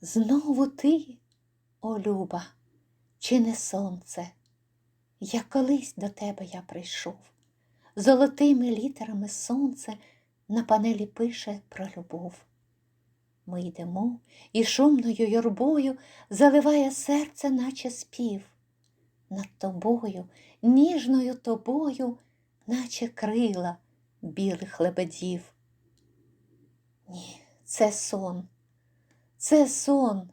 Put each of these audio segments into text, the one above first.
Знову ти, о люба, чи не сонце, як колись до тебе я прийшов, золотими літерами сонце на панелі пише про любов. Ми йдемо, і шумною юрбою заливає серце, наче спів. Над тобою, ніжною тобою, наче крила білих лебедів. Ні, це сон, це сон,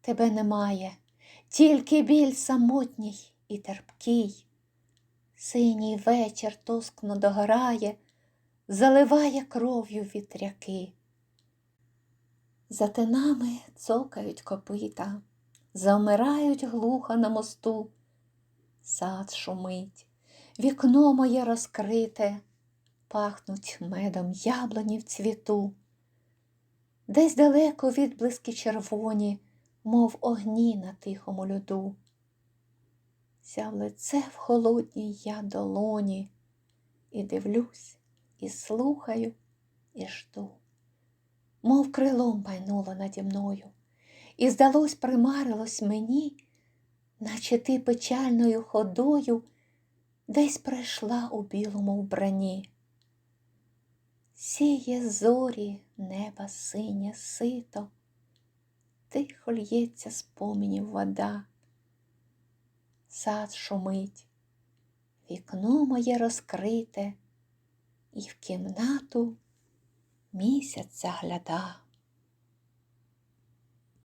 тебе немає, тільки біль самотній і терпкий. Синій вечір тоскно догорає, заливає кров'ю вітряки. За тинами цокають копита, замирають глухо на мосту. Сад шумить, вікно моє розкрите, пахнуть медом яблуні в цвіту. Десь далеко відблиски червоні, мов огні на тихому льоду. Сяв лице в холодній я долоні, і дивлюсь, і слухаю, і жду мов крилом пайнуло наді мною, і, здалось, примарилось мені, наче ти печальною ходою десь прийшла у білому вбранні. Сіє зорі неба синє сито, тихо л'ється з помінів вода, сад шумить, вікно моє розкрите, і в кімнату місяць загляда.